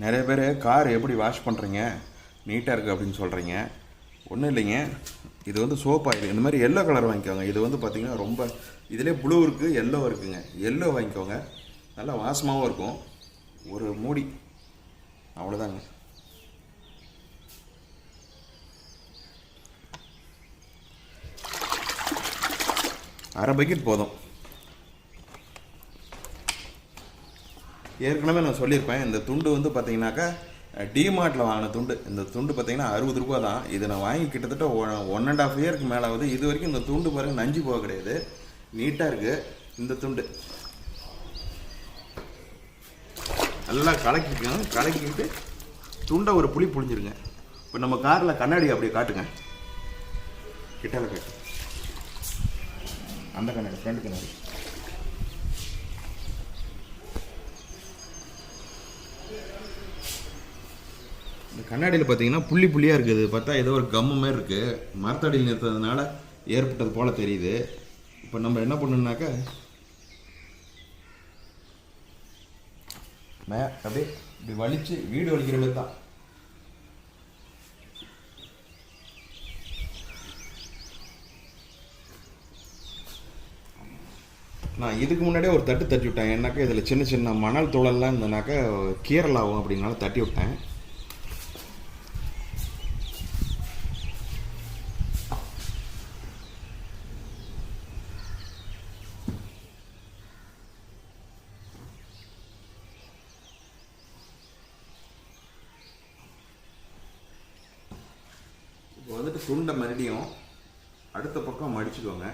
நிறைய பேர் கார் எப்படி வாஷ் பண்ணுறீங்க நீட்டாக இருக்குது அப்படின்னு சொல்கிறீங்க ஒன்றும் இல்லைங்க. இது வந்து சோப் ஆயில் இந்த மாதிரி எல்லோ கலர் வாங்கிக்கோங்க. இது வந்து பார்த்திங்கன்னா ரொம்ப இதிலே ப்ளூ இருக்குது எல்லோ இருக்குதுங்க எல்லோ வாங்கிக்கோங்க. நல்லா வாசமாகவும் இருக்கும். ஒரு மூடி. அவ்வளோதாங்க அரை பக்கெட் போதும். ஏற்கனவே நான் சொல்லியிருப்பேன் இந்த துண்டு வந்து பார்த்தீங்கன்னாக்கா டிமார்ட்டில் வாங்கின துண்டு. இந்த துண்டு பார்த்தீங்கன்னா அறுபது ரூபா தான். இதை நான் வாங்கி கிட்டத்தட்ட ஒன் அண்ட் ஆஃப் இயருக்கு மேலே ஆகுது. இது வரைக்கும் இந்த துண்டு பாருங்கள் நஞ்சு போக கிடையாது. நீட்டாக இருக்குது இந்த துண்டு. நல்லா கலக்கிக்கணும். கலக்கிக்கிட்டு துண்டை ஒரு புளி புளிஞ்சிருங்க இப்போ நம்ம காரில் கண்ணாடி அப்படியே காட்டுங்க. கிட்டால காட்டு. அந்த கண்ணாடி ஃப்ரண்ட் கண்ணாடி. இந்த கண்ணாடியில் பார்த்தீங்கன்னா புள்ளி புள்ளியாக இருக்குது. பார்த்தா ஏதோ ஒரு கம்மு மாதிரி இருக்குது மரத்தடியில் நிறுத்ததுனால ஏற்பட்டது போல் தெரியுது. இப்போ நம்ம என்ன பண்ணணும்னாக்கா மே அப்படியே இப்படி வலிச்சு வீடு வலிக்கிற மாதிரி தான். நான் இதுக்கு முன்னாடியே ஒரு தட்டு தட்டி விட்டேன். ஏன்னாக்கா இதில் சின்ன சின்ன மணல் துளல்லாம் இருந்தனாக்கா கீரலாகும் அப்படின்னால தட்டி விட்டேன் இப்போ வந்துட்டு துண்டை மறுபடியும் அடுத்த பக்கம் மடிச்சுக்கோங்க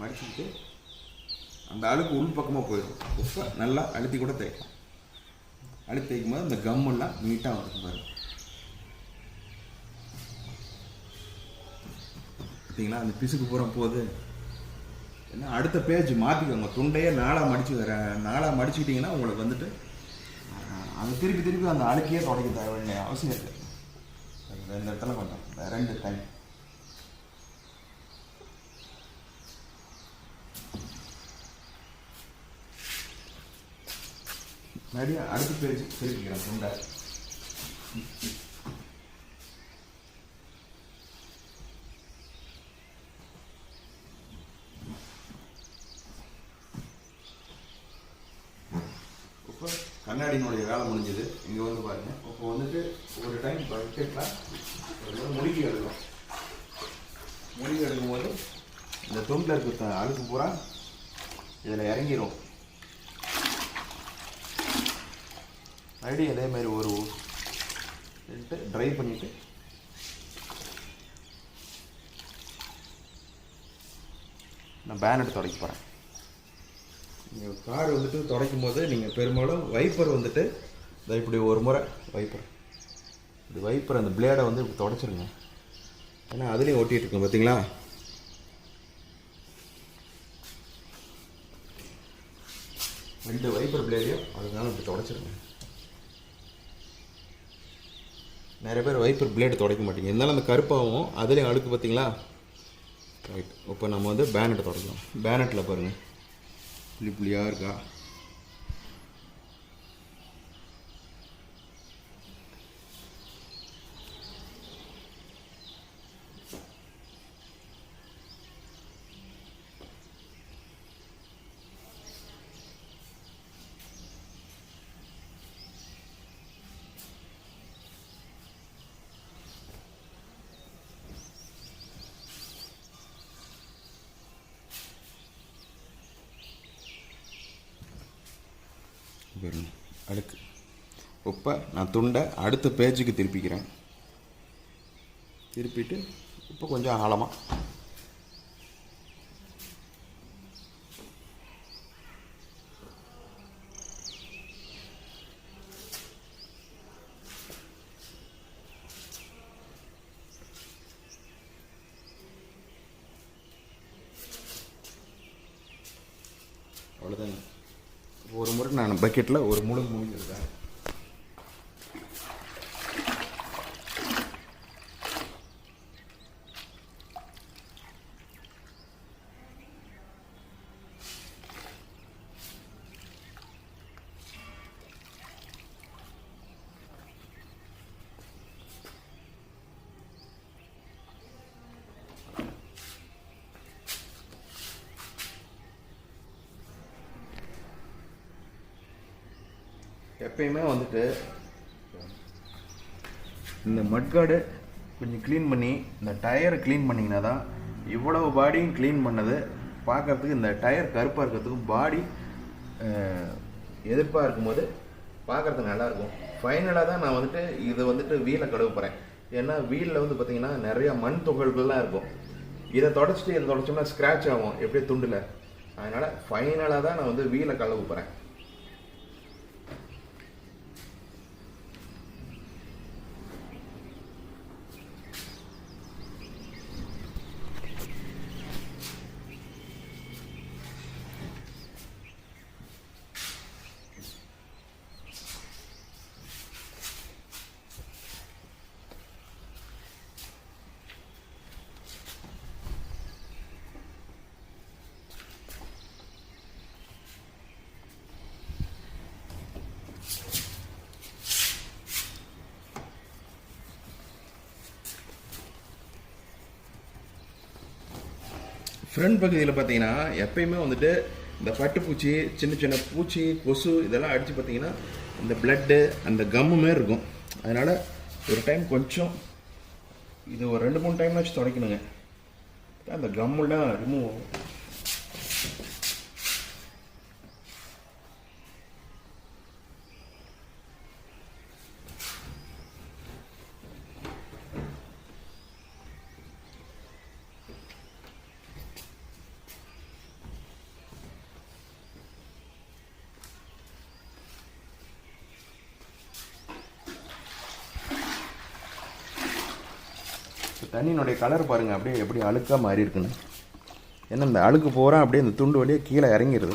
மடிச்சுக்கிட்டு அந்த அழுக்கு உள் பக்கமாக போயிடும். உப்பை நல்லா அழுத்தி கூட தேய்க்கலாம் அழுத்தி தேய்க்கும் போது அந்த கம்மெல்லாம் நீட்டாக வந்துருக்கு பாருங்க. பார்த்தீங்களா? அந்த பிசுக்கு பூரா போகுது என்ன அடுத்த பேஜ் மாற்றிக்கோங்க துண்டையே நாளாக மடிச்சு வர நாளாக மடிச்சுக்கிட்டிங்கன்னா உங்களுக்கு வந்துட்டு அது திருப்பி திருப்பி அந்த அழுக்கையே தொடக்க தர வேண்டிய அவசியம் இருக்குது ரெண்டு இடத்துல பண்ணுறோம் ரெண்டு டைம் நிறைய அடுத்த பேஜ் திருப்பிக்கிறேன் துண்டை. இப்போ கண்ணாடியினுடைய வேலை முடிஞ்சது. இங்கே வந்து பாருங்க. இப்போ வந்துட்டு ஒரு டைம் பக்கெட்டில் ஒரு முறை முழுகி எடுக்கலாம். முழுகி எடுக்கும்போது இந்த துண்டில் இருக்க அழுக்கு பூரா இதில் இறங்கிரும். மறுபடியும் அதே மாதிரி ஒரு எடுத்து ட்ரை பண்ணிவிட்டு நான் பேன் எடுத்து தொடக்க போகிறேன் நீங்கள் கார் வந்துட்டு துடைக்கும் போது நீங்கள் பெரும்பாலும் வைப்பர் வந்துட்டு இதை இப்படி ஒரு முறை வைப்பர் இப்படி வைப்பர் அந்த பிளேடை வந்து இப்படி தொடச்சிருங்க. ஏன்னா அதுலேயும் ஓட்டிகிட்டு இருக்கோம் பார்த்தீங்களா ரெண்டு வைப்பர் பிளேடையும் அதனால இப்படி தொடச்சிருங்க. நிறைய பேர் வைப்பர் பிளேடு துடைக்க மாட்டீங்க. இருந்தாலும் அந்த கருப்பாகவும் அதுலேயும் அழுக்கு பார்த்தீங்களா ரைட் இப்போ நம்ம வந்து பேனட்டை துடைக்கலாம். பேனட்டில் பாருங்கள் புள்ளி புள்ளியாக இருக்கா? பாருங்கள் அடுக்கு. இப்போ நான் துண்டை அடுத்த பேஜுக்கு திருப்பிக்கிறேன். திருப்பிட்டு இப்போ கொஞ்சம் ஆழமாக அவ்வளோதாங்க ஒரு முறை நான் பக்கெட்டில் ஒரு முழு முடிஞ்சிருக்கேன் எப்பயுமே வந்துட்டு இந்த மட்காடு கொஞ்சம் க்ளீன் பண்ணி இந்த டயரை க்ளீன் பண்ணிங்கன்னா தான் இவ்வளவு பாடியும் க்ளீன் பண்ணது. பார்க்கறதுக்கு இந்த டயர் கருப்பாக இருக்கிறதுக்கும் பாடி எதிர்ப்பாக இருக்கும்போது பார்க்கறதுக்கு நல்லாயிருக்கும் ஃபைனலாக தான் நான் வந்துட்டு இது வந்துட்டு வீலை கழுவ போகிறேன் ஏன்னா வீலில் வந்து பார்த்தீங்கன்னா நிறையா மண் துகள்கள்லாம் இருக்கும். இதை தொடச்சிட்டு இதை தொடச்சோம்னா ஸ்க்ராட்ச் ஆகும் எப்படியே துண்டில். அதனால் ஃபைனலாக தான் நான் வந்து வீலை கழுவ போகிறேன் ஃப்ரண்ட் பகுதியில் பார்த்தீங்கன்னா எப்பயுமே வந்துட்டு இந்த பட்டுப்பூச்சி சின்ன சின்ன பூச்சி கொசு இதெல்லாம் அடித்து பார்த்தீங்கன்னா இந்த பிளட்டு அந்த கம்முமே இருக்கும். அதனால் ஒரு டைம் கொஞ்சம் இது ஒரு ரெண்டு மூணு டைம் வச்சு துடைக்கணுங்க. அந்த கம்முலாம் ரிமூவ் ஆகும். தண்ணியினுடைய கலர் பாருங்கள் அப்படியே எப்படி அழுக்காக மாறி இருக்குன்னு ஏன்னா இந்த அழுக்கு போகிறா அப்படியே இந்த துண்டு வழியாக கீழே இறங்கிடுது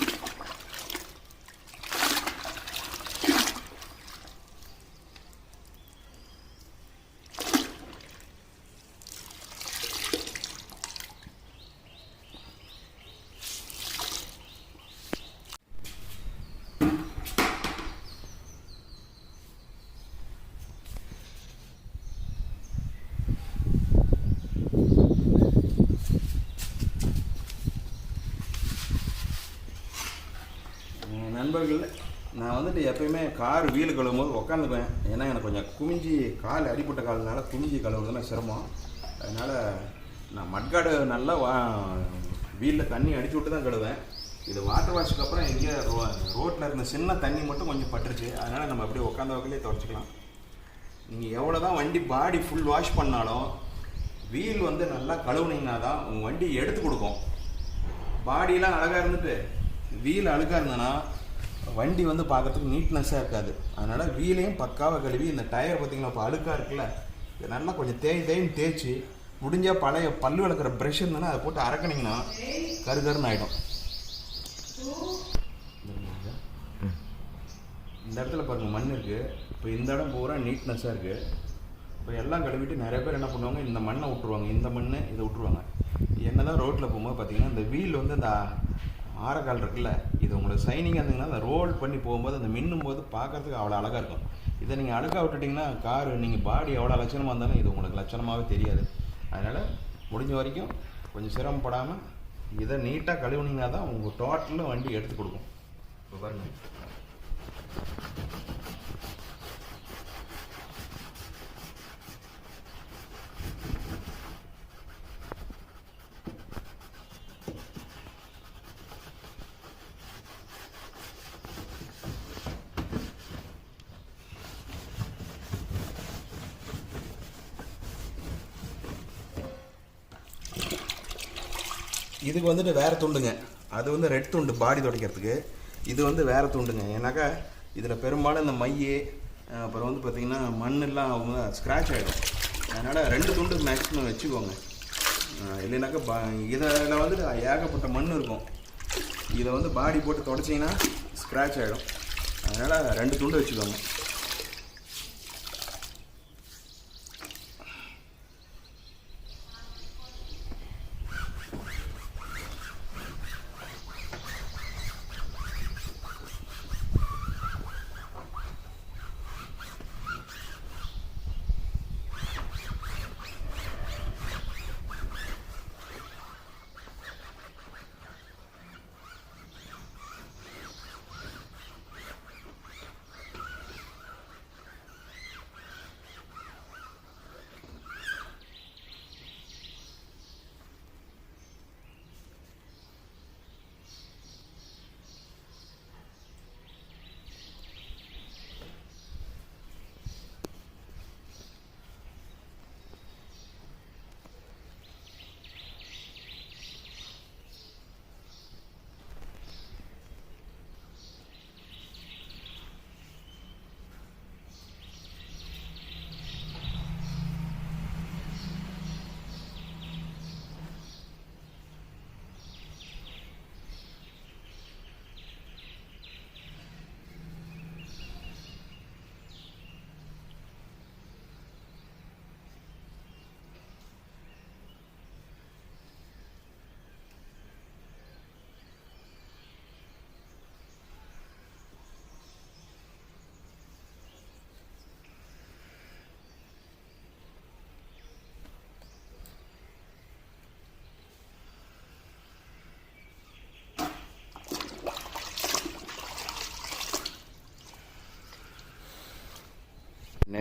நண்பர்கள் நான் வந்துட்டு எப்பயுமே கார் வீல் கழுவும் போது உட்காந்துப்பேன் ஏன்னா எனக்கு கொஞ்சம் குமிஞ்சி கால் அடிப்பட்ட காலனால குமிஞ்சி கழுவுறதுனா சிரமம். அதனால் நான் மட்காடு நல்லா வா வீலில் தண்ணி அடிச்சு விட்டு தான் கழுவேன். இது வாட்டர் வாஷ்க்கு அப்புறம் எங்கேயோ ரோ ரோட்டில் இருந்த சின்ன தண்ணி மட்டும் கொஞ்சம் பட்டுருச்சு. அதனால் நம்ம அப்படியே உட்காந்த வகையிலே துவைச்சிக்கலாம். நீங்கள் எவ்வளோ தான் வண்டி பாடி ஃபுல் வாஷ் பண்ணாலும் வீல் வந்து நல்லா கழுவுனீங்கன்னா தான் உங்கள் வண்டி எடுத்து கொடுக்கும். பாடியெலாம் அழகாக இருந்துட்டு வீல் அழுக்காக இருந்ததுன்னா வண்டி வந்து பார்க்கறதுக்கு நீட்னஸாக இருக்காது. அதனால் வீலையும் பக்காவாக கழுவி இந்த டயர் பார்த்தீங்கன்னா இப்போ அழுக்காக இருக்குல்ல இதை நல்லா கொஞ்சம் தேய் தேயும் தேய்ச்சி முடிஞ்சால் பழைய பல்லு விளக்குற ப்ரெஷ் இருந்ததுன்னா அதை போட்டு அறக்குனீங்கன்னா கரு கருன்னு ஆகிடும் இந்த இடத்துல பாருங்கள் மண் இருக்குது இப்போ இந்த இடம் பூரா நீட்னஸாக இருக்குது இப்போ எல்லாம் கழுவிட்டு நிறைய பேர் என்ன பண்ணுவாங்க இந்த மண்ணை விட்டுருவாங்க இந்த மண் இதை விட்டுருவாங்க. என்ன தான் ரோட்டில் போகும்போது பார்த்தீங்கன்னா இந்த வீல் வந்து அந்த ஆரக்கால் இருக்குல்ல இது உங்களுக்கு சைனிங்காக இருந்தீங்கன்னா அந்த ரோல் பண்ணி போகும்போது அந்த மின்னும் போது பார்க்கறதுக்கு அவ்வளோ அழகாக இருக்கும். இதை நீங்கள் அழுக்கா விட்டுட்டிங்கன்னா கார் நீங்கள் பாடி எவ்வளோ லட்சணமாக இருந்தாலும் இது உங்களுக்கு லட்சணமாகவே தெரியாது. அதனால் முடிஞ்ச வரைக்கும் கொஞ்சம் சிரமப்படாமல் இதை நீட்டாக கழுவுனீங்கன்னா தான் உங்கள் டோட்டலில் வண்டி எடுத்து கொடுக்கும். இப்போ பாருங்கள் இதுக்கு வந்துட்டு வேறு துண்டுங்க. அது வந்து ரெட் துண்டு பாடி துடைக்கிறதுக்கு. இது வந்து வேறு துண்டுங்க. ஏன்னாக்கா இதில் பெரும்பாலும் இந்த மைய அப்புறம் வந்து பார்த்திங்கன்னா மண்ணெல்லாம் அவங்க ஸ்க்ராட்ச் ஆகிடும் அதனால் ரெண்டு துண்டு மேக்ஸிமம் வச்சுக்கோங்க. இல்லைனாக்கா பா இதில் வந்துட்டு ஏகப்பட்ட மண் இருக்கும். இதை வந்து பாடி போட்டு தொடச்சிங்கன்னா ஸ்க்ராட்ச் ஆகிடும் அதனால் ரெண்டு துண்டு வச்சுக்கோங்க.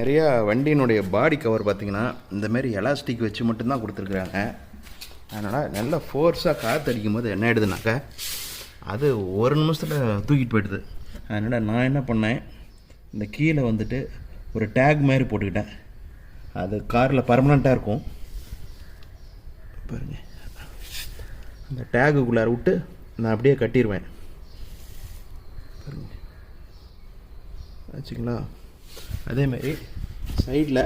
நிறையா வண்டியினுடைய பாடி கவர் பார்த்தீங்கன்னா இந்தமாரி எலாஸ்டிக் வச்சு மட்டும்தான் கொடுத்துருக்குறாங்க. அதனால் நல்லா ஃபோர்ஸாக காற்று அடிக்கும் போது என்ன ஆயிடுதுனாக்கா அது ஒரு நிமிஷத்தில் தூக்கிட்டு போயிடுது. அதனால் நான் என்ன பண்ணேன் இந்த கீழே வந்துட்டு ஒரு டேக் மாதிரி போட்டுக்கிட்டேன். அது காரில் பர்மனெண்ட்டாக இருக்கும். பாருங்க. அந்த டேகுக்குள்ளார விட்டு நான் அப்படியே கட்டிடுவேன் பாருங்க. ஆச்சுங்களா? அதேமாரி சைடில்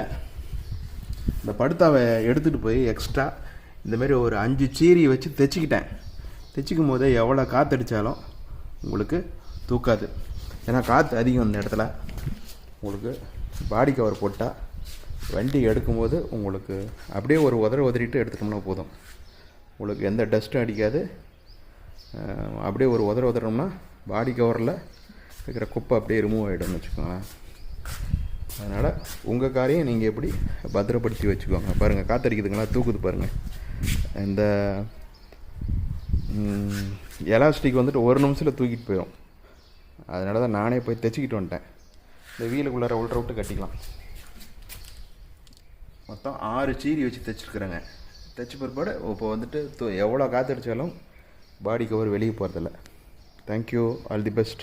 இந்த படுத்தாவை எடுத்துகிட்டு போய் எக்ஸ்ட்ரா இந்தமாரி ஒரு அஞ்சு சீரி வச்சு தைச்சிக்கிட்டேன். தைச்சிக்கும் போதே எவ்வளோ காற்றடிச்சாலும் உங்களுக்கு தூக்காது. ஏன்னா காற்று அதிகம் இந்த இடத்துல. உங்களுக்கு பாடி கவர் போட்டால் வண்டி எடுக்கும்போது உங்களுக்கு அப்படியே ஒரு உதற உதறிட்டு எடுத்துட்டோம்னா போதும். உங்களுக்கு எந்த டஸ்ட்டும் அடிக்காது. அப்படியே ஒரு உதற உதறோம்னா பாடி கவரில் இருக்கிற குப்பை அப்படியே ரிமூவ் ஆகிடும்னு வச்சுக்கோங்களேன். அதனால் உங்கள் காரையும் நீங்கள் எப்படி பத்திரப்படுத்தி வச்சுக்கோங்க. பாருங்கள் காத்தடிக்குதுங்களா? தூக்குது பாருங்கள் இந்த எலாஸ்டிக் வந்துட்டு ஒரு நிமிஷத்தில் தூக்கிட்டு போயிடும் அதனால தான் நானே போய் தைச்சிக்கிட்டு வந்துட்டேன். இந்த வீலுக்குள்ளார உள்ற விட்டு கட்டிக்கலாம். மொத்தம் ஆறு சீரி வச்சு தைச்சிருக்குறேங்க. தைச்ச பிற்பாடு இப்போ வந்துட்டு எவ்வளோ காற்றடிச்சாலும் பாடி கவர் வெளியே போகிறதில்ல தேங்க்யூ ஆல் தி பெஸ்ட்